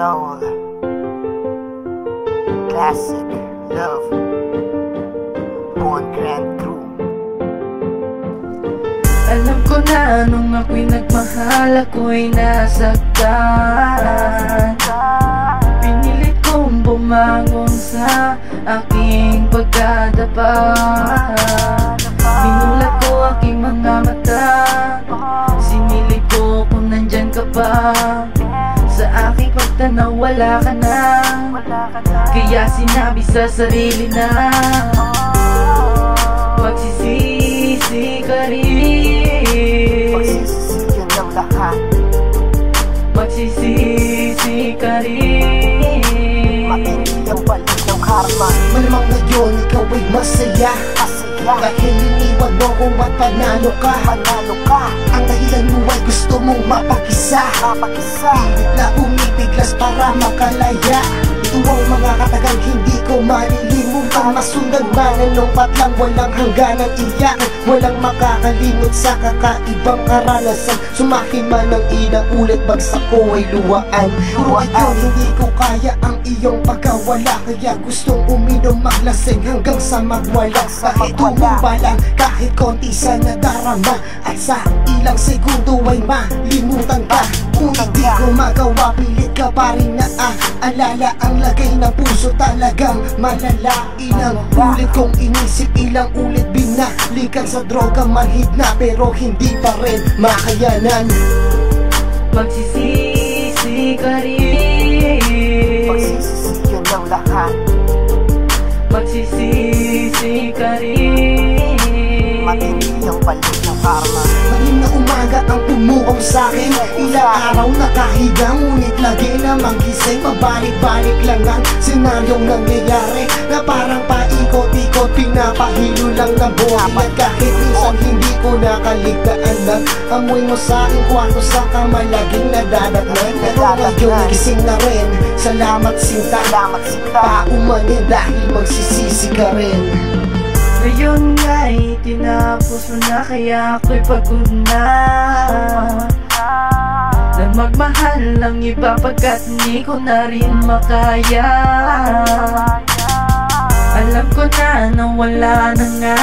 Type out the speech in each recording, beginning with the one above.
soul Classic Love Born Grand Crew. Alam ko na nung ako'y nagmahal ako'y nasaktan Pinilit kong bumangon sa aking pagkadapa Minulat ko aking mga mata wala ka na. Kaya sinabi sa sarili na Magsisisi ka rin. Pagsisisiyan ng lahat. Magsisisi ka rin. Matindi ang balik ng karma. Malamang ngayon ikaw ay masaya. Dahil iniwan mo kung at panalo ka. Panalo ka. Ang dahilan mo ay gusto mong mapag-isa Mapag-isa Pilit na umipiglas para makalaya. Ito ang mga katagang hindi ko malilimutan Masundan man anong patlang walang hangganan iyakan Walang makakalimot sa kakaibang karanasan. Sumahin man ang inaulit bagsak ko ay luwaan. Puro ikaw hindi ko kaya ang iyong pagkawala. Kaya gustong uminom maglasing hanggang sa magwala. Kahit tumumba lang kahit konti sa nadarama. At sa ilang segundo ay malimutan ka Ngunit di ko magawa pilit ka pa rin na ah Alala. Ang lagay ng puso talagang malala Ilang ulit kong inisip ilang ulit binalikan sa droga manhid na Pero hindi pa rin makayanan. Magsisisi ka rin. Pagsisisiyan ng lahat. Magsisisi ka rin. Matindi ang balik karma. Malim na umaga ang pumukaw sa'kin Ilang araw nakahiga Ngunit lagi namang gising. Mabalik-balik lang ang senaryong nangyayari Na parang paikot-ikot Pinapahilo lang ng buhay. At kahit minsan hindi ko nakaligtaan lang Amoy mo sa aking kwarto sa kamalaging nadadatnan Pero ngayon gising na rin. Salamat sinta. Salamat sinta. Paumanin dahil magsisisi ka rin Ngayon nga'y tinapos mo na Kaya ako'y pagod na. Na magmahal ng iba Pagkat hindi ko na rin makaya. Alam ko na na wala na nga.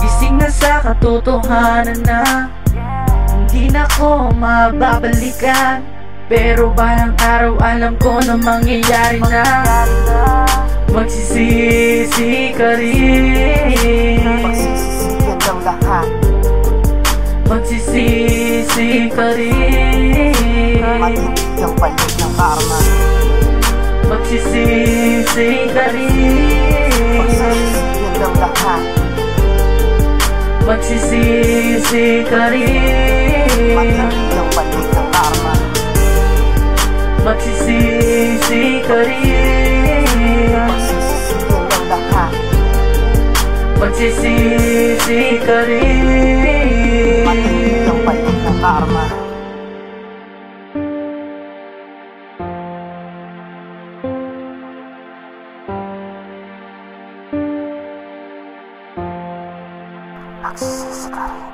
Gising na sa katotohanan na. Hindi na ko mababalikan. Pero balang araw alam ko na mangyayari na Magsisisi ka rin Pagsisisiyan ng lahat Magsisisi ka rin Matindi ang balik ng karma Magsisisi ka rin Pagsisisiyan ng lahat Magsisisi ka rin Matindi ang balik ng karma Magsisisi ka rin Magsisisi ka rin Matindi ang balik ng karma Pagsisisi ka rin